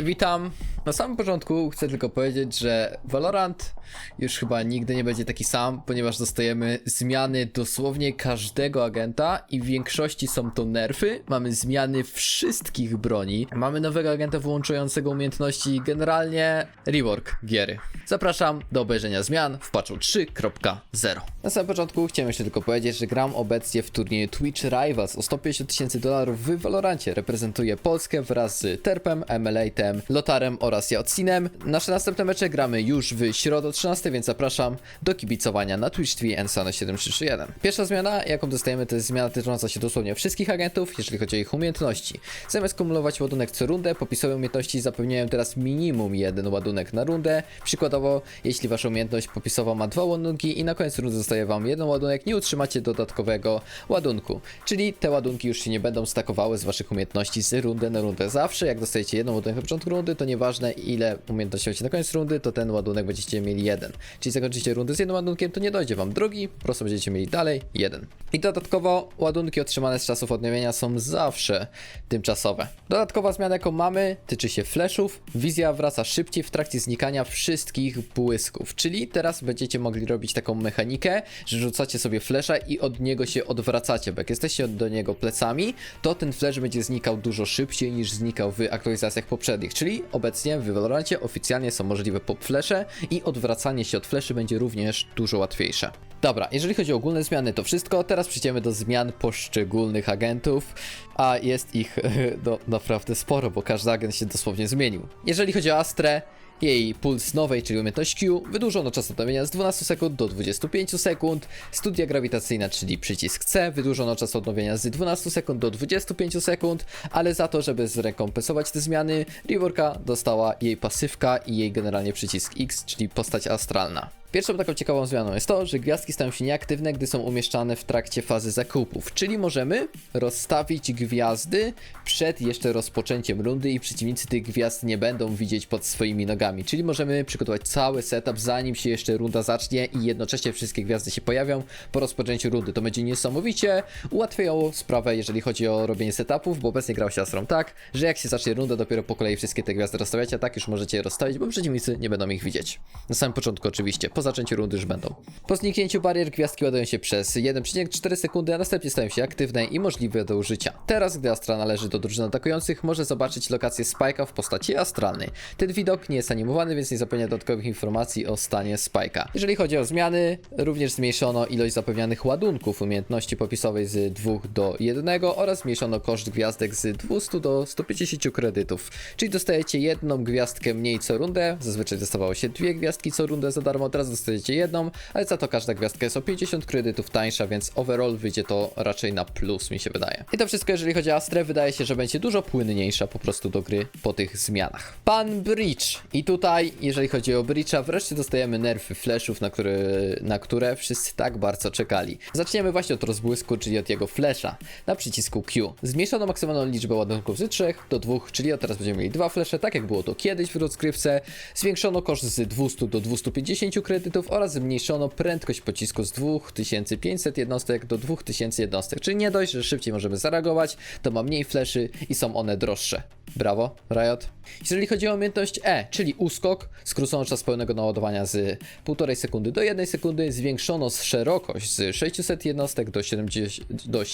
Witam. Na samym początku chcę tylko powiedzieć, że Valorant już chyba nigdy nie będzie taki sam, ponieważ dostajemy zmiany dosłownie każdego agenta i w większości są to nerfy. Mamy zmiany wszystkich broni. Mamy nowego agenta wyłączającego umiejętności, generalnie rework giery. Zapraszam do obejrzenia zmian w patchu 3.0. Na samym początku chciałem jeszcze tylko powiedzieć, że gram obecnie w turnieju Twitch Rivals o 150 tysięcy dolarów w Valorancie. Reprezentuję Polskę wraz z Terpem, Lotarem oraz Jacinem. Nasze następne mecze gramy już w środę o 13, więc zapraszam do kibicowania na Twitch TV Ensano 7331. Pierwsza zmiana, jaką dostajemy, to jest zmiana dotycząca się dosłownie wszystkich agentów, jeżeli chodzi o ich umiejętności. Zamiast kumulować ładunek co rundę, popisowe umiejętności zapewniają teraz minimum jeden ładunek na rundę. Przykładowo, jeśli wasza umiejętność popisowa ma dwa ładunki i na koniec rundy zostaje wam jeden ładunek, nie utrzymacie dodatkowego ładunku. Czyli te ładunki już się nie będą stakowały z waszych umiejętności z rundy na rundę. Zawsze jak dostajecie jedną ładunek początku rundy, to nieważne ile umiejętności macie na koniec rundy, to ten ładunek będziecie mieli jeden. Czyli zakończycie rundę z jednym ładunkiem, to nie dojdzie wam drugi, po prostu będziecie mieli dalej jeden. I dodatkowo ładunki otrzymane z czasów odnowienia są zawsze tymczasowe. Dodatkowa zmiana jaką mamy tyczy się flashów. Wizja wraca szybciej w trakcie znikania wszystkich błysków, czyli teraz będziecie mogli robić taką mechanikę, że rzucacie sobie flasha i od niego się odwracacie, bo jak jesteście do niego plecami, to ten flash będzie znikał dużo szybciej niż znikał w aktualizacjach poprzednich, czyli obecnie w Valorancie oficjalnie są możliwe pop flashe i odwracanie się od fleszy będzie również dużo łatwiejsze. Dobra, jeżeli chodzi o ogólne zmiany, to wszystko. Teraz przejdziemy do zmian poszczególnych agentów, a jest ich no, naprawdę sporo, bo każdy agent się dosłownie zmienił. Jeżeli chodzi o Astrę, jej puls nowej, czyli umiejętność Q, wydłużono czas odnowienia z 12 sekund do 25 sekund. Studia grawitacyjna, czyli przycisk C, wydłużono czas odnowienia z 12 sekund do 25 sekund, ale za to, żeby zrekompensować te zmiany, Reworka dostała jej pasywka i jej generalnie przycisk X, czyli postać astralna. Pierwszą taką ciekawą zmianą jest to, że gwiazdki stają się nieaktywne, gdy są umieszczane w trakcie fazy zakupów, czyli możemy rozstawić gwiazdy przed jeszcze rozpoczęciem rundy i przeciwnicy tych gwiazd nie będą widzieć pod swoimi nogami, czyli możemy przygotować cały setup zanim się jeszcze runda zacznie i jednocześnie wszystkie gwiazdy się pojawią po rozpoczęciu rundy. To będzie niesamowicie ułatwiało sprawę, jeżeli chodzi o robienie setupów, bo obecnie grał się Astrą tak, że jak się zacznie runda, dopiero po kolei wszystkie te gwiazdy rozstawiacie, a tak już możecie je rozstawić, bo przeciwnicy nie będą ich widzieć. Na samym początku oczywiście, po zaczęciu rundy już będą. Po zniknięciu barier gwiazdki ładują się przez 1,4 sekundy, a następnie stają się aktywne i możliwe do użycia. Teraz, gdy Astra należy do drużyny atakujących, może zobaczyć lokację Spike'a w postaci astralnej. Ten widok nie jest animowany, więc nie zapewnia dodatkowych informacji o stanie Spike'a. Jeżeli chodzi o zmiany, również zmniejszono ilość zapewnianych ładunków umiejętności popisowej z 2 do 1 oraz zmniejszono koszt gwiazdek z 200 do 150 kredytów. Czyli dostajecie jedną gwiazdkę mniej co rundę, zazwyczaj dostawało się dwie gwiazdki co rundę za darmo, teraz dostajecie jedną, ale za to każda gwiazdka jest o 50 kredytów tańsza, więc overall wyjdzie to raczej na plus mi się wydaje. I to wszystko jeżeli chodzi o Astrę, wydaje się, że będzie dużo płynniejsza po prostu do gry po tych zmianach. Pan Breach. I tutaj, jeżeli chodzi o Breacha, wreszcie dostajemy nerfy flashów, na które, na które wszyscy tak bardzo czekali. Zaczniemy właśnie od rozbłysku, czyli od jego flasha na przycisku Q. Zmniejszono maksymalną liczbę ładunków z 3 do 2, czyli od teraz będziemy mieli dwa flesze, tak jak było to kiedyś w rozgrywce. Zwiększono koszt z 200 do 250 kredytów oraz zmniejszono prędkość pocisku z 2500 jednostek do 2000 jednostek. Czyli nie dość, że szybciej możemy zareagować, to ma mniej fleszy i są one droższe. Brawo, Riot. Jeżeli chodzi o umiejętność E, czyli uskok, skrócono czas pełnego naładowania z 1,5 sekundy do 1 sekundy, zwiększono szerokość z 600 jednostek do, 70, do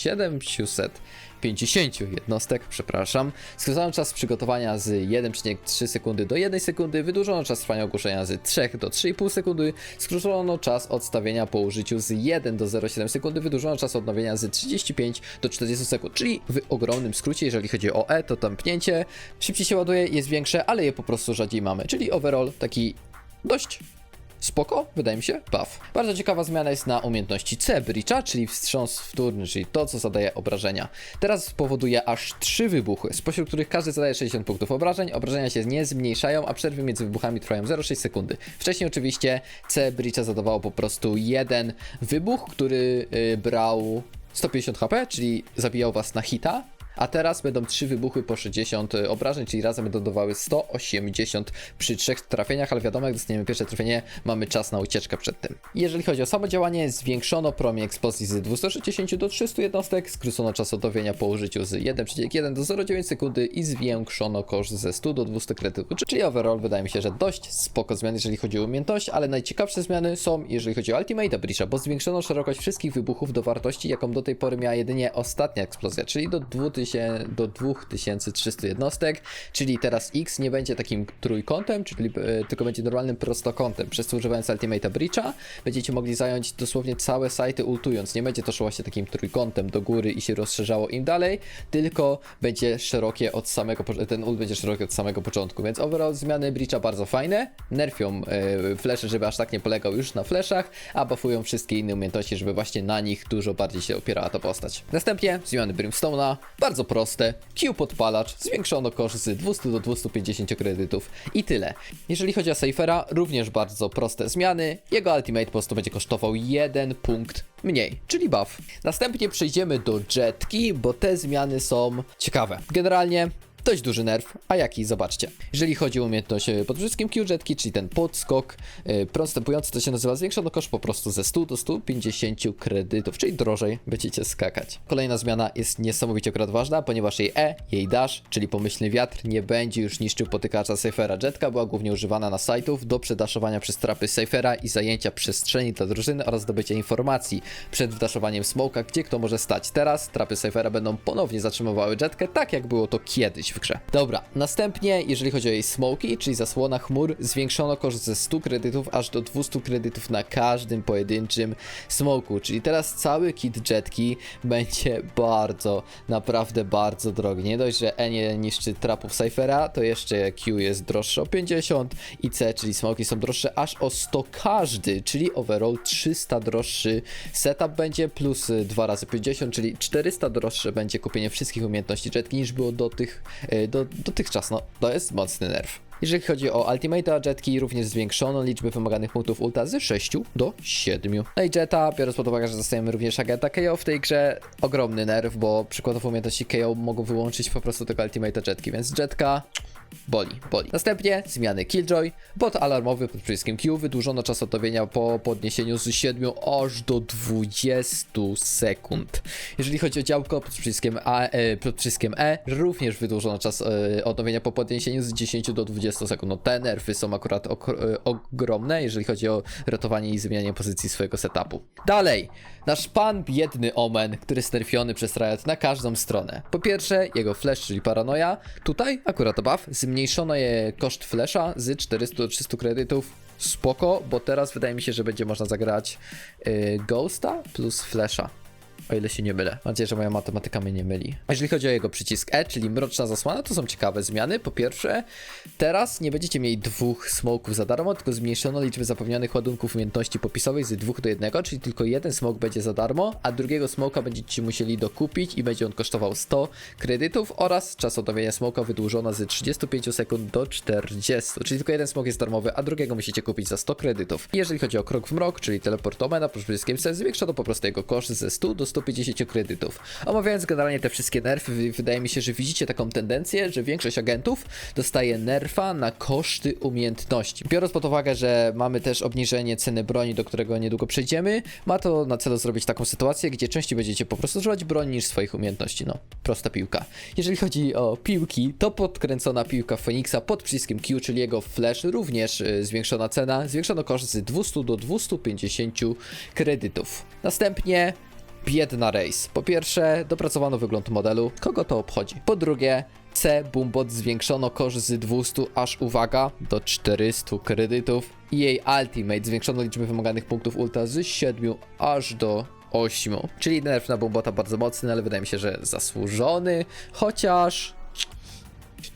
750 jednostek, przepraszam. Skrócono czas przygotowania z 1,3 sekundy do 1 sekundy, wydłużono czas trwania ogłoszenia z 3 do 3,5 sekundy, skrócono czas odstawienia po użyciu z 1 do 0,7 sekundy, wydłużono czas odnowienia z 35 do 40 sekund, czyli w ogromnym skrócie, jeżeli chodzi o E, to tąpnięcie szybciej się ładuje, jest większe, ale je po prostu rzadziej mamy, czyli overall taki dość spoko, wydaje mi się, buff. Bardzo ciekawa zmiana jest na umiejętności C Breacha, czyli wstrząs wtórny, czyli to, co zadaje obrażenia. Teraz powoduje aż trzy wybuchy, spośród których każdy zadaje 60 punktów obrażeń, obrażenia się nie zmniejszają, a przerwy między wybuchami trwają 0,6 sekundy. Wcześniej oczywiście C Breacha zadawało po prostu jeden wybuch, który yy, brał 150 HP, czyli zabijał was na hita, a teraz będą trzy wybuchy po 60 obrażeń, czyli razem będą dawały 180 przy trzech trafieniach, ale wiadomo, jak dostaniemy pierwsze trafienie, mamy czas na ucieczkę przed tym. Jeżeli chodzi o samo działanie, zwiększono promień eksplozji z 260 do 300 jednostek, skrócono czas odowienia po użyciu z 1,1 do 0,9 sekundy i zwiększono koszt ze 100 do 200 kredytów. Czyli overall wydaje mi się, że dość spoko zmiany, jeżeli chodzi o umiejętność, ale najciekawsze zmiany są, jeżeli chodzi o Ultimate Breacha, bo zwiększono szerokość wszystkich wybuchów do wartości, jaką do tej pory miała jedynie ostatnia eksplozja, czyli do 2000, do 2300 jednostek, czyli teraz X nie będzie takim trójkątem, czyli e, tylko będzie normalnym prostokątem, przez co używając Ultimate Breacha. Będziecie mogli zająć dosłownie całe sajty ultując, nie będzie to szło się takim trójkątem do góry i się rozszerzało im dalej, tylko będzie szerokie od samego, ten ult będzie szeroki od samego początku, więc overall zmiany Breacha bardzo fajne, nerfią e, flesze, żeby aż tak nie polegał już na fleszach, a buffują wszystkie inne umiejętności, żeby właśnie na nich dużo bardziej się opierała ta postać. Następnie zmiany Brimstone'a, bardzo proste, Q podpalacz, zwiększono koszt z 200 do 250 kredytów i tyle. Jeżeli chodzi o Cyphera, również bardzo proste zmiany, jego ultimate po prostu będzie kosztował 1 punkt mniej, czyli buff. Następnie przejdziemy do jetki, bo te zmiany są ciekawe. Generalnie dość duży nerw, a jaki? Zobaczcie. Jeżeli chodzi o umiejętność e, pod wszystkim Q-jetki, czyli ten podskok e, prostępujący, to się nazywa zwiększono koszt po prostu ze 100 do 150 kredytów, czyli drożej będziecie skakać. Kolejna zmiana jest niesamowicie akurat ważna, ponieważ jej E, jej dash, czyli pomyślny wiatr, nie będzie już niszczył potykacza Cyphera. Jetka była głównie używana na sajtów do przedaszowania przez trapy Cyphera i zajęcia przestrzeni dla drużyny oraz zdobycia informacji przed wdaszowaniem smoka, gdzie kto może stać. Teraz trapy Cyphera będą ponownie zatrzymywały jetkę, tak jak było to kiedyś w grze. Dobra, następnie, jeżeli chodzi o jej smoki, czyli zasłona chmur, zwiększono koszt ze 100 kredytów aż do 200 kredytów na każdym pojedynczym smoku, czyli teraz cały kit jetki będzie bardzo, naprawdę bardzo drogi. Nie dość, że E nie niszczy trapów Cyphera, to jeszcze Q jest droższe o 50 i C, czyli smoki są droższe aż o 100 każdy, czyli overall 300 droższy setup będzie plus y, 2 razy 50, czyli 400 droższe będzie kupienie wszystkich umiejętności jetki niż było do tych, do, dotychczas. No, to jest mocny nerw. Jeżeli chodzi o Ultimate Jetki, również zwiększono liczbę wymaganych punktów ulta z 6 do 7. No i Jetta, biorąc pod uwagę, że dostajemy również agenta KO w tej grze, ogromny nerw, bo przykładowo umiejętności KO mogą wyłączyć po prostu tego Ultimate Jetki, więc Jetka boli, boli. Następnie zmiany Killjoy, bot alarmowy pod przyciskiem Q, wydłużono czas odnowienia po podniesieniu z 7 aż do 20 sekund. Jeżeli chodzi o działko pod przyciskiem, A, e, pod przyciskiem E, również wydłużono czas e, odnowienia po podniesieniu z 10 do 20 sekund. No te nerfy są akurat okro- e, ogromne, jeżeli chodzi o ratowanie i zmienianie pozycji swojego setupu. Dalej, nasz pan biedny Omen, który jest nerfiony przez Riot na każdą stronę. Po pierwsze, jego flash, czyli paranoja. Tutaj akurat buff, zmniejszono je koszt flasha z 400 do 300 kredytów. Spoko, bo teraz wydaje mi się, że będzie można zagrać y, Ghosta plus flasha. O ile się nie mylę. Mam nadzieję, że moja matematyka mnie nie myli. A jeżeli chodzi o jego przycisk E, czyli mroczna zasłona, to są ciekawe zmiany. Po pierwsze, teraz nie będziecie mieli dwóch smoków za darmo, tylko zmniejszono liczbę zapewnionych ładunków umiejętności popisowej z dwóch do jednego, czyli tylko jeden smok będzie za darmo, a drugiego smoka będziecie musieli dokupić i będzie on kosztował 100 kredytów oraz czas odnowienia smoka wydłużono z 35 sekund do 40, czyli tylko jeden smok jest darmowy, a drugiego musicie kupić za 100 kredytów. Jeżeli chodzi o krok w mrok, czyli teleport Omena pod przyciskiem C, zwiększono po prostu jego koszt ze 100 do 150 kredytów. Omawiając generalnie te wszystkie nerfy, wy- wydaje mi się, że widzicie taką tendencję, że większość agentów dostaje nerfa na koszty umiejętności. Biorąc pod uwagę, że mamy też obniżenie ceny broni, do którego niedługo przejdziemy, ma to na celu zrobić taką sytuację, gdzie częściej będziecie po prostu używać broni niż swoich umiejętności. No, prosta piłka. Jeżeli chodzi o piłki, to podkręcona piłka Phoenixa pod przyciskiem Q, czyli jego flash, również y, zwiększona cena, zwiększono koszt z 200 do 250 kredytów. Następnie biedna race. Po pierwsze, dopracowano wygląd modelu, kogo to obchodzi. Po drugie, C Boombot zwiększono koszt z 200 aż uwaga do 400 kredytów i jej ultimate zwiększono liczbę wymaganych punktów ulta z 7 aż do 8. Czyli nerf na Boombota bardzo mocny, ale wydaje mi się, że zasłużony, chociaż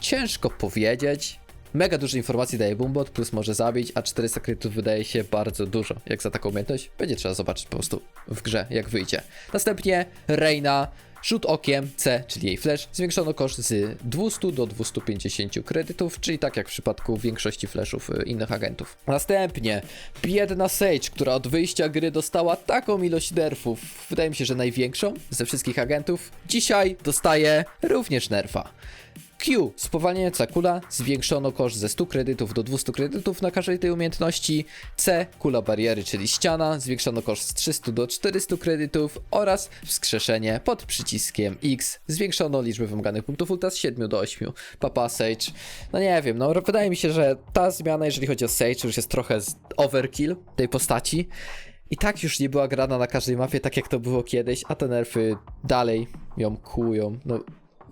ciężko powiedzieć. Mega dużo informacji daje Boombot, plus może zabić, a 400 kredytów wydaje się bardzo dużo. Jak za taką umiejętność? Będzie trzeba zobaczyć po prostu w grze, jak wyjdzie. Następnie Reina. Rzut okiem C, czyli jej flash, zwiększono koszt z 200 do 250 kredytów, czyli tak jak w przypadku większości flashów y, innych agentów. Następnie biedna Sage, która od wyjścia gry dostała taką ilość nerfów, wydaje mi się, że największą ze wszystkich agentów, dzisiaj dostaje również nerfa. Q. Spowalnienie kula. Zwiększono koszt ze 100 kredytów do 200 kredytów na każdej tej umiejętności. C. Kula bariery, czyli ściana. Zwiększono koszt z 300 do 400 kredytów. Oraz wskrzeszenie pod przyciskiem X. Zwiększono liczbę wymaganych punktów ulta z 7 do 8. Papa Sage. No nie wiem, no wydaje mi się, że ta zmiana, jeżeli chodzi o Sage, już jest trochę overkill tej postaci. I tak już nie była grana na każdej mapie, tak jak to było kiedyś, a te nerfy dalej ją kują. No,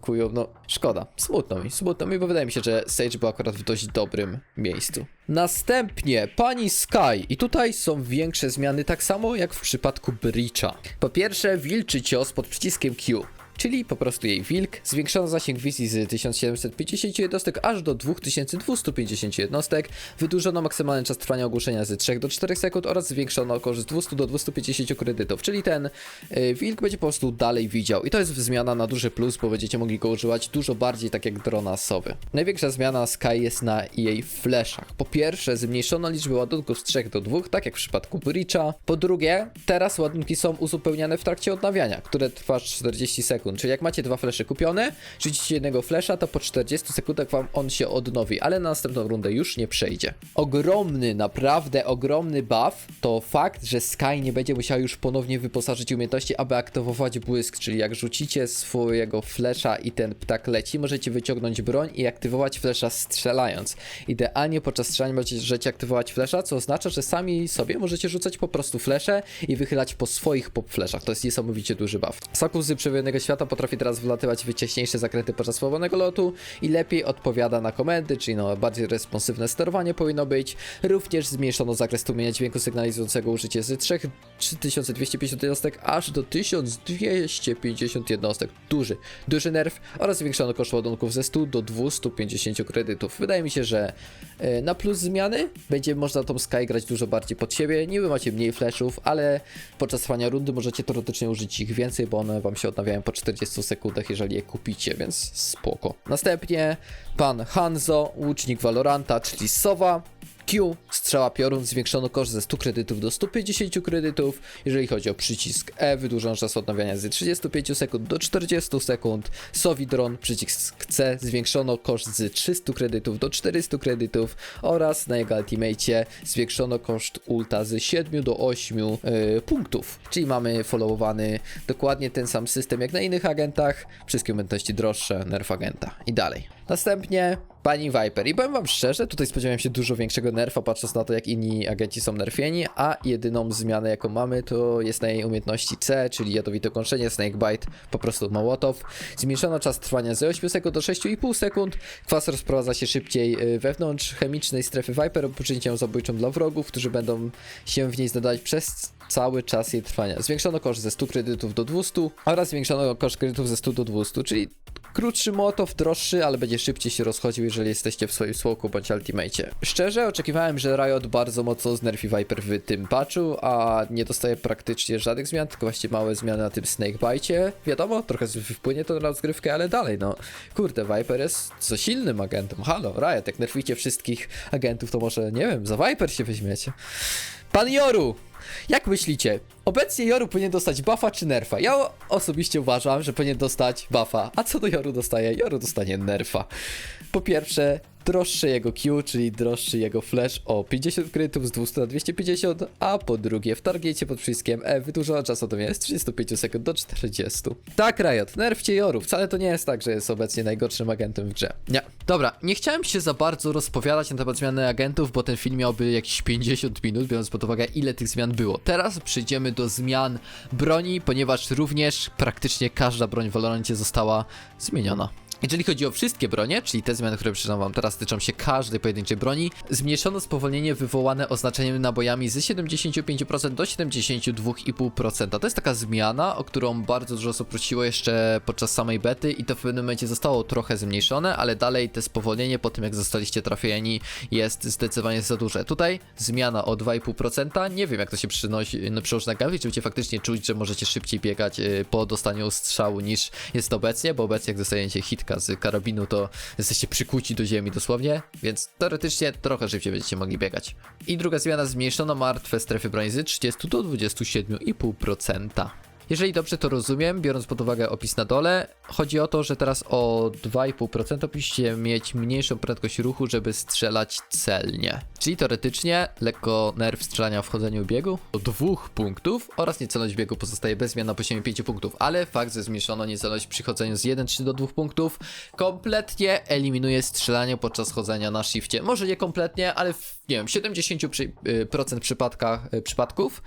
kują, no szkoda. Smutno mi, smutno mi, bo wydaje mi się, że Sage był akurat w dość dobrym miejscu. Następnie pani Sky i tutaj są większe zmiany, tak samo jak w przypadku Breacha. Po pierwsze, wilczy cios pod przyciskiem Q. Czyli po prostu jej wilk. Zwiększono zasięg wizji z 1750 jednostek aż do 2250 jednostek. Wydłużono maksymalny czas trwania ogłoszenia z 3 do 4 sekund oraz zwiększono koszt z 200 do 250 kredytów. Czyli ten y, wilk będzie po prostu dalej widział. I to jest zmiana na duży plus, bo będziecie mogli go używać dużo bardziej tak jak drona sowy. Największa zmiana Sky jest na jej flashach. Po pierwsze, zmniejszono liczbę ładunków z 3 do 2, tak jak w przypadku Breacha. Po drugie, teraz ładunki są uzupełniane w trakcie odnawiania, które trwa 40 sekund. Czyli jak macie dwa flesze kupione, rzucicie jednego flesza, to po 40 sekundach wam on się odnowi, ale na następną rundę już nie przejdzie. Ogromny, naprawdę ogromny buff to fakt, że Sky nie będzie musiała już ponownie wyposażyć umiejętności, aby aktywować błysk, czyli jak rzucicie swojego flesza i ten ptak leci, możecie wyciągnąć broń i aktywować flesza strzelając. Idealnie podczas strzelania możecie aktywować flesza, co oznacza, że sami sobie możecie rzucać po prostu flesze i wychylać po swoich pop fleszach. To jest niesamowicie duży buff. Soków z przewiennego potrafi teraz wlatywać w zakręty podczas swobodnego lotu i lepiej odpowiada na komendy, czyli no bardziej responsywne sterowanie powinno być. Również zmniejszono zakres tłumienia dźwięku sygnalizującego użycie z 3 3250 jednostek aż do 1250 jednostek. Duży, duży nerw oraz zwiększono koszt ładunków ze 100 do 250 kredytów. Wydaje mi się, że e, na plus zmiany będzie można tą Sky grać dużo bardziej pod siebie. Niby macie mniej flashów, ale podczas trwania rundy możecie teoretycznie użyć ich więcej, bo one wam się odnawiają po 40 sekundach, jeżeli je kupicie, więc spoko. Następnie pan Hanzo, łucznik Valoranta, czyli Sowa. Q, strzała piorun, zwiększono koszt ze 100 kredytów do 150 kredytów. Jeżeli chodzi o przycisk E, wydłużono czas odnawiania z 35 sekund do 40 sekund. Sovidron, przycisk C, zwiększono koszt z 300 kredytów do 400 kredytów. Oraz na jego ultimate zwiększono koszt ulta z 7 do 8 yy, punktów. Czyli mamy followowany dokładnie ten sam system jak na innych agentach. Wszystkie umiejętności droższe, nerf agenta i dalej. Następnie pani Viper. I powiem wam szczerze, tutaj spodziewałem się dużo większego nerfa, patrząc na to, jak inni agenci są nerfieni, a jedyną zmianę, jaką mamy, to jest na jej umiejętności C, czyli jadowite kąszenie, Snakebite, po prostu Mołotow. Zmniejszono czas trwania z 8 sekund do 6,5 sekund. Kwas rozprowadza się szybciej y, wewnątrz chemicznej strefy Viper, ją zabójczą dla wrogów, którzy będą się w niej znajdować przez cały czas jej trwania. Zwiększono koszt ze 100 kredytów do 200 oraz zwiększono koszt kredytów ze 100 do 200, czyli krótszy motow, droższy, ale będzie szybciej się rozchodził, jeżeli jesteście w swoim słoku bądź ultimate. Szczerze oczekiwałem, że Riot bardzo mocno znerfi Viper w tym patchu, a nie dostaje praktycznie żadnych zmian, tylko właściwie małe zmiany na tym Snakebite. Wiadomo, trochę wpłynie to na rozgrywkę, ale dalej, no. Kurde, Viper jest co silnym agentem. Halo, Riot, jak nerficie wszystkich agentów, to może, nie wiem, za Viper się weźmiecie. Pan Joru! Jak myślicie, obecnie Joru powinien dostać buffa czy nerfa? Ja osobiście uważam, że powinien dostać buffa. A co do Joru dostaje? Joru dostanie nerfa. Po pierwsze, droższy jego Q, czyli droższy jego flash o 50 kredytów z 200 na 250, a po drugie w targecie pod przyciskiem E wydłużona czas odmiany z 35 sekund do 40. Tak, Riot, nerfcie Joru, wcale to nie jest tak, że jest obecnie najgorszym agentem w grze. Nie. Dobra, nie chciałem się za bardzo rozpowiadać na temat zmiany agentów, bo ten film miałby jakieś 50 minut, biorąc pod uwagę ile tych zmian było. Teraz przejdziemy do zmian broni, ponieważ również praktycznie każda broń w Valorancie została zmieniona. Jeżeli chodzi o wszystkie bronie, czyli te zmiany, które przeczytam wam teraz, tyczą się każdej pojedynczej broni, zmniejszono spowolnienie wywołane oznaczeniem nabojami z 75% do 72,5%. To jest taka zmiana, o którą bardzo dużo osób prosiło jeszcze podczas samej bety i to w pewnym momencie zostało trochę zmniejszone, ale dalej te spowolnienie po tym jak zostaliście trafieni jest zdecydowanie za duże. Tutaj zmiana o 2,5%, nie wiem jak to się przynosi, no, przełoży na gameplay, czy będziecie faktycznie czuć, że możecie szybciej biegać y, po dostaniu strzału niż jest obecnie, bo obecnie jak dostajecie z karabinu, to jesteście przykuci do ziemi dosłownie, więc teoretycznie trochę szybciej będziecie mogli biegać. I druga zmiana, zmniejszono martwe strefy broni z 30 do 27,5%. Jeżeli dobrze to rozumiem, biorąc pod uwagę opis na dole, chodzi o to, że teraz o 2,5% powinniście mieć mniejszą prędkość ruchu, żeby strzelać celnie. Czyli teoretycznie lekko nerw strzelania w chodzeniu biegu do dwóch punktów oraz niecelność biegu pozostaje bez zmian na poziomie 5 punktów, ale fakt, że zmniejszono niecelność przy chodzeniu z 1-3 do 2 punktów kompletnie eliminuje strzelanie podczas chodzenia na shifcie. Może nie kompletnie, ale w nie wiem, 70% przypadkach, y, przypadków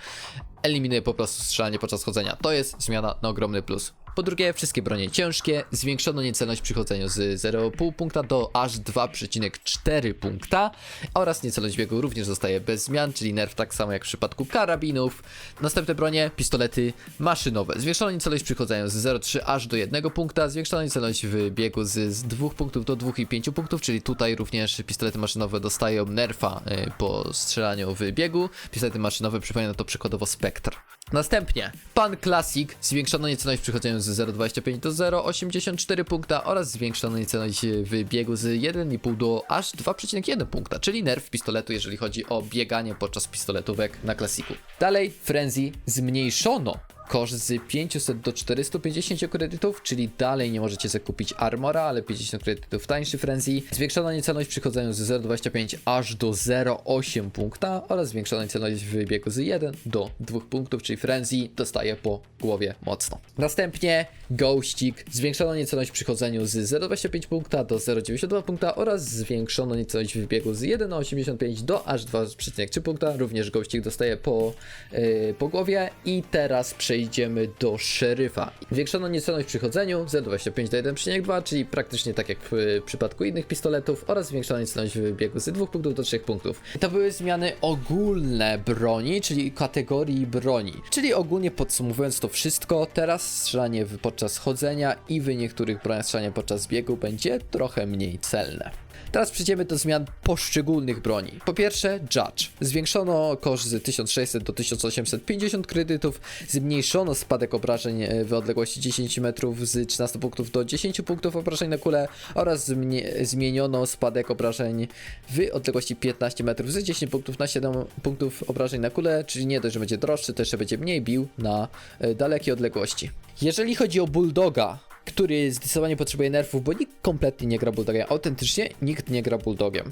eliminuje po prostu strzelanie podczas chodzenia. To jest zmiana na ogromny plus. Po drugie, wszystkie bronie ciężkie, zwiększono niecelność przy chodzeniu z 0,5 punkta do aż 2,4 punkta oraz niecelność biegu również zostaje bez zmian, czyli nerw tak samo jak w przypadku karabinów. Następne bronie, pistolety maszynowe. Zwiększono niecelność przy chodzeniu z 0,3 aż do 1 punkta, zwiększono niecelność w biegu z, z 2 punktów do 2,5 punktów, czyli tutaj również pistolety maszynowe dostają nerfa y, po strzelaniu w biegu. Pistolety maszynowe przypomina to przykładowo Spectre. Następnie, Pan Classic, zwiększono niecelność przy chodzeniu z 0,25 do 0,84 punkta oraz zwiększono niecelność w biegu z 1,5 do aż 2,1 punkta, czyli nerw pistoletu, jeżeli chodzi o bieganie podczas pistoletówek na klasiku. Dalej, Frenzy zmniejszono koszt z 500 do 450 kredytów, czyli dalej nie możecie zakupić armora, ale 50 kredytów tańszy Frenzy. Zwiększono niecelność przy chodzeniu z 0,25 aż do 0,8 punkta oraz zwiększono niecelność w biegu z 1 do 2 punktów, czyli Frenzy dostaje po głowie mocno. Następnie Ghostik. Zwiększono niecelność przy chodzeniu z 0,25 punkta do 0,92 punkta oraz zwiększono niecelność w biegu z 1,85 do aż 2,3 punkta. Również Ghostik dostaje po, yy, po głowie. I teraz przejdziemy do szeryfa. Zwiększono niecelność przy chodzeniu z 0,25 do 1,2, czyli praktycznie tak jak w przypadku innych pistoletów oraz zwiększono niecelność w biegu z 2 punktów do 3 punktów. To były zmiany ogólne broni, czyli kategorii broni. Czyli ogólnie podsumowując to wszystko, teraz strzelanie podczas chodzenia i w niektórych broniach strzelanie podczas biegu będzie trochę mniej celne. Teraz przejdziemy do zmian poszczególnych broni. Po pierwsze, Judge. Zwiększono koszt z 1600 do 1850 kredytów, zmniejszono spadek obrażeń e, w odległości 10 metrów z 13 punktów do 10 punktów obrażeń na kulę oraz zmie- zmieniono spadek obrażeń w odległości 15 metrów z 10 punktów na 7 punktów obrażeń na kulę, czyli nie dość, że będzie droższy, to jeszcze będzie mniej bił na e, dalekie odległości. Jeżeli chodzi o Bulldoga, który zdecydowanie potrzebuje nerfów, bo nikt kompletnie nie gra Bulldogiem. Autentycznie nikt nie gra Bulldogiem.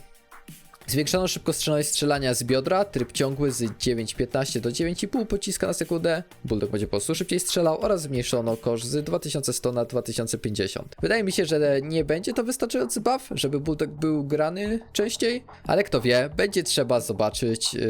Zwiększono szybkostrzelność strzelania z biodra, tryb ciągły z 9,15 do 9,5 pociska na sekundę. Bulldog będzie po prostu szybciej strzelał oraz zmniejszono koszt z 2100 na 2050. Wydaje mi się, że nie będzie to wystarczający buff, żeby Bulldog był grany częściej, ale kto wie, będzie trzeba zobaczyć yy,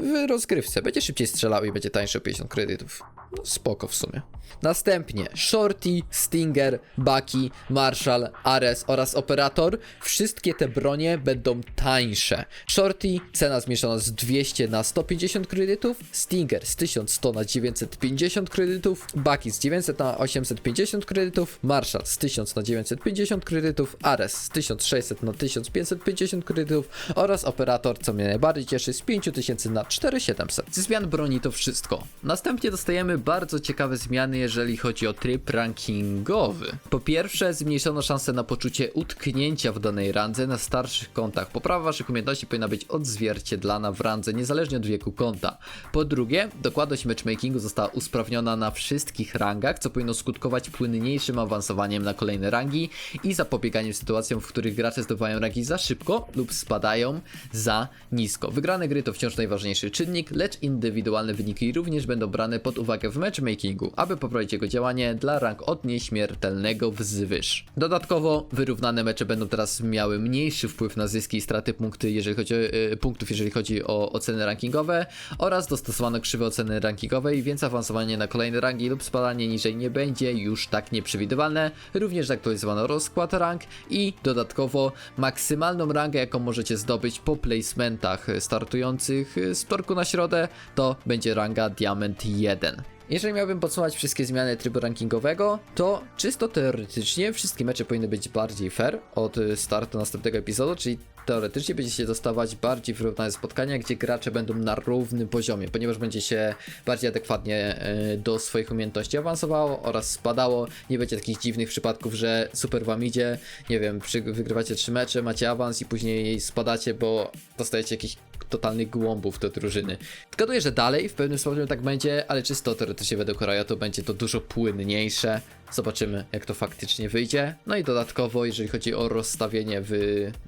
w rozgrywce. Będzie szybciej strzelał i będzie tańszy o 50 kredytów. Spoko w sumie. Następnie Shorty, Stinger, Bucky, Marshall, Ares oraz Operator. Wszystkie te bronie będą tańsze. Shorty cena zmniejszona z 200 na 150 kredytów, Stinger z 1100 na 950 kredytów, Bucky z 900 na 850 kredytów, Marshall z 1000 na 950 kredytów, Ares z 1600 na 1550 kredytów oraz Operator, co mnie najbardziej cieszy, z 5000 na 4700. Ze zmian broni to wszystko. Następnie dostajemy bardzo ciekawe zmiany, jeżeli chodzi o tryb rankingowy. Po pierwsze, zmniejszono szansę na poczucie utknięcia w danej randze na starszych kontach. Poprawa waszych umiejętności powinna być odzwierciedlana w randze, niezależnie od wieku konta. Po drugie, dokładność matchmakingu została usprawniona na wszystkich rangach, co powinno skutkować płynniejszym awansowaniem na kolejne rangi i zapobieganiem sytuacjom, w których gracze zdobywają rangi za szybko lub spadają za nisko. Wygrane gry to wciąż najważniejszy czynnik, lecz indywidualne wyniki również będą brane pod uwagę w matchmakingu, aby poprawić jego działanie dla rank od nieśmiertelnego wzwyż. Dodatkowo wyrównane mecze będą teraz miały mniejszy wpływ na zyski i straty punkty, jeżeli chodzi o, e, punktów, jeżeli chodzi o oceny rankingowe oraz dostosowano krzywe oceny rankingowej, więc awansowanie na kolejne rangi lub spadanie niżej nie będzie już tak nieprzewidywalne. Również zaktualizowano rozkład rank i dodatkowo maksymalną rangę, jaką możecie zdobyć po placementach startujących z wtorku na środę, to będzie ranga Diamond 1. Jeżeli miałbym podsumować wszystkie zmiany trybu rankingowego, to czysto teoretycznie wszystkie mecze powinny być bardziej fair od startu następnego epizodu, czyli teoretycznie będziecie dostawać bardziej wyrównane spotkania, gdzie gracze będą na równym poziomie, ponieważ będzie się bardziej adekwatnie y, do swoich umiejętności awansowało oraz spadało. Nie będzie takich dziwnych przypadków, że super wam idzie, nie wiem, wygrywacie trzy mecze, macie awans i później spadacie, bo dostajecie jakichś totalnych głąbów do drużyny. Zgaduję, że dalej w pewnym stopniu tak będzie, ale czysto teoretycznie według Raja to będzie to dużo płynniejsze. Zobaczymy, jak to faktycznie wyjdzie. No i dodatkowo, jeżeli chodzi o rozstawienie w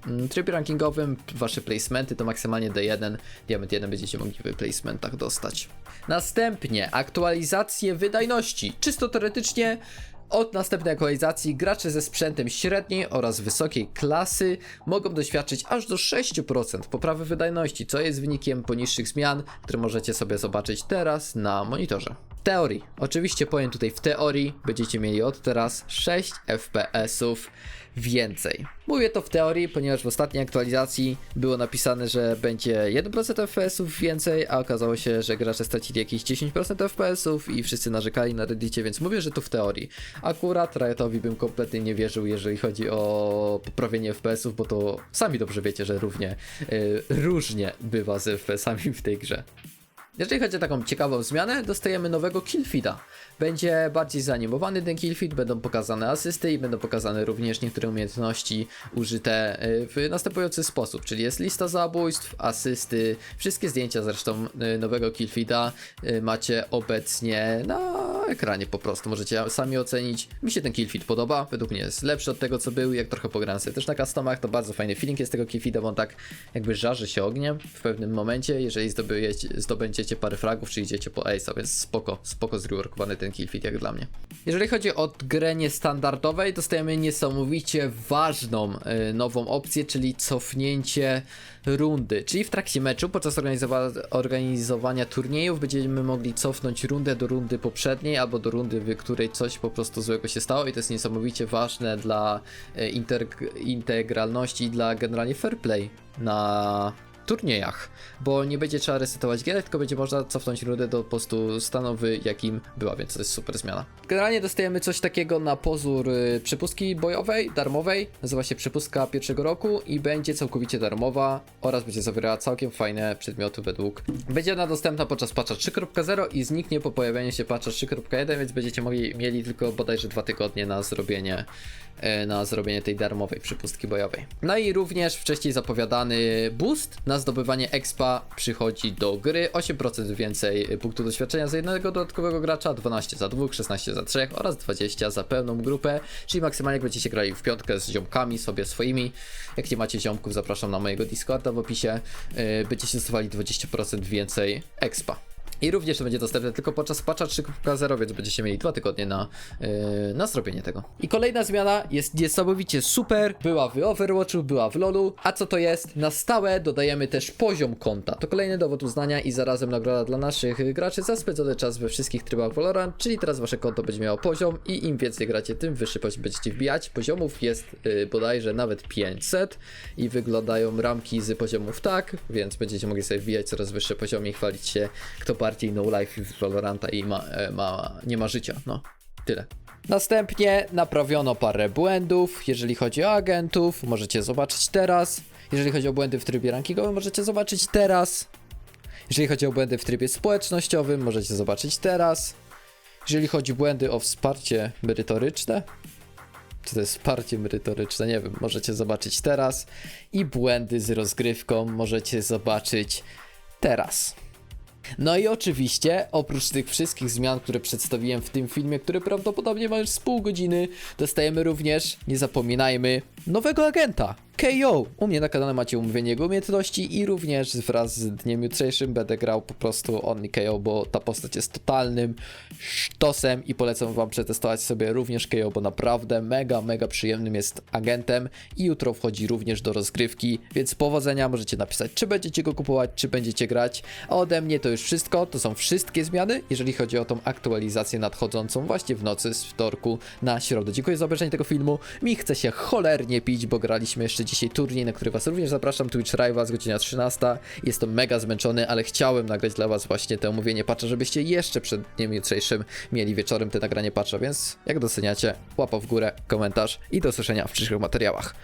mm, trybie rankingowym, wasze placementy to maksymalnie D1, Diamond 1 będziecie mogli w placementach dostać. Następnie aktualizacje wydajności. Czysto teoretycznie od następnej aktualizacji gracze ze sprzętem średniej oraz wysokiej klasy mogą doświadczyć aż do 6% poprawy wydajności, co jest wynikiem poniższych zmian, które możecie sobie zobaczyć teraz na monitorze. W teorii, oczywiście powiem tutaj w teorii, będziecie mieli od teraz 6 FPS-ów więcej. Mówię to w teorii, ponieważ w ostatniej aktualizacji było napisane, że będzie 1% FPS-ów więcej, a okazało się, że gracze stracili jakieś 10% FPS-ów i wszyscy narzekali na Reddicie, więc mówię, że to w teorii. Akurat Riotowi bym kompletnie nie wierzył, jeżeli chodzi o poprawienie FPS-ów, bo to sami dobrze wiecie, że równie y, różnie bywa z FPS-ami w tej grze. Jeżeli chodzi o taką ciekawą zmianę, dostajemy nowego killfeeda. Będzie bardziej zanimowany ten killfeed, będą pokazane asysty i będą pokazane również niektóre umiejętności użyte y, w następujący sposób, czyli jest lista zabójstw, asysty, wszystkie zdjęcia zresztą y, nowego killfeeda y, macie obecnie na ekranie po prostu, możecie sami ocenić. Mi się ten killfeed podoba, według mnie jest lepszy od tego co był, jak trochę pograłem sobie też na customach, to bardzo fajny feeling jest tego killfeeda, bo on tak jakby żarzy się ogniem w pewnym momencie, jeżeli zdobędziecie, zdobędziecie parę fragów, czy idziecie po ace'a, więc spoko, spoko zreworkowany ten killfeed jak dla mnie. Jeżeli chodzi o grę niestandardowej, dostajemy niesamowicie ważną y, nową opcję, czyli cofnięcie rundy. Czyli w trakcie meczu, podczas organizowa- organizowania turniejów, będziemy mogli cofnąć rundę do rundy poprzedniej, albo do rundy, w której coś po prostu złego się stało i to jest niesamowicie ważne dla integ- integralności, dla generalnie fair play na turniejach, bo nie będzie trzeba resetować gier, tylko będzie można cofnąć rundę do po prostu jakim była, więc to jest super zmiana. Generalnie dostajemy coś takiego na pozór y, przepustki bojowej, darmowej, nazywa się przepustka pierwszego roku i będzie całkowicie darmowa oraz będzie zawierała całkiem fajne przedmioty według. Będzie ona dostępna podczas patcha 3.0 i zniknie po pojawieniu się patcha 3.1, więc będziecie mogli, mieli tylko bodajże dwa tygodnie na zrobienie na zrobienie tej darmowej przypustki bojowej. No i również wcześniej zapowiadany boost na zdobywanie expa przychodzi do gry. 8% więcej punktów doświadczenia za jednego dodatkowego gracza, 12 za dwóch, 16 za trzech oraz 20 za pełną grupę, czyli maksymalnie jak będziecie grali w piątkę z ziomkami sobie swoimi. Jak nie macie ziomków, zapraszam na mojego Discorda w opisie. Yy, będziecie dostawali 20% więcej expa. I również to będzie dostępne tylko podczas patcha 3.0, więc będziecie mieli dwa tygodnie na, yy, na zrobienie tego. I kolejna zmiana jest niesamowicie super. Była w Overwatchu, była w LoLu. A co to jest? Na stałe dodajemy też poziom konta. To kolejny dowód uznania i zarazem nagroda dla naszych graczy za spędzony czas we wszystkich trybach Valorant, czyli teraz wasze konto będzie miało poziom i im więcej gracie, tym wyższy poziom będziecie wbijać. Poziomów jest yy, bodajże nawet 500 i wyglądają ramki z poziomów tak, więc będziecie mogli sobie wbijać coraz wyższe poziomy i chwalić się, kto bardziej no life z Valoranta i ma, e, ma, nie ma życia. No, tyle. Następnie naprawiono parę błędów, jeżeli chodzi o agentów, możecie zobaczyć teraz. Jeżeli chodzi o błędy w trybie rankingowym, możecie zobaczyć teraz. Jeżeli chodzi o błędy w trybie społecznościowym, możecie zobaczyć teraz. Jeżeli chodzi o błędy o wsparcie merytoryczne, czy to jest wsparcie merytoryczne, nie wiem, możecie zobaczyć teraz. I błędy z rozgrywką możecie zobaczyć teraz. No i oczywiście, oprócz tych wszystkich zmian, które przedstawiłem w tym filmie, który prawdopodobnie ma już z pół godziny, dostajemy również, nie zapominajmy, nowego agenta. KO. U mnie na kanale macie umówienie umiejętności i również wraz z dniem jutrzejszym będę grał po prostu Only KO, bo ta postać jest totalnym sztosem i polecam wam przetestować sobie również KO, bo naprawdę mega, mega przyjemnym jest agentem i jutro wchodzi również do rozgrywki, więc powodzenia, możecie napisać czy będziecie go kupować, czy będziecie grać, a ode mnie to już wszystko, to są wszystkie zmiany, jeżeli chodzi o tą aktualizację nadchodzącą właśnie w nocy z wtorku na środę. Dziękuję za obejrzenie tego filmu, mi chce się cholernie pić, bo graliśmy jeszcze dzisiaj turniej, na który was również zapraszam, Twitch Rivals, godzina 13, jestem mega zmęczony, ale chciałem nagrać dla was właśnie to omówienie patcha, żebyście jeszcze przed dniem jutrzejszym mieli wieczorem te nagranie patcha, więc jak doceniacie, łapa w górę, komentarz i do usłyszenia w przyszłych materiałach.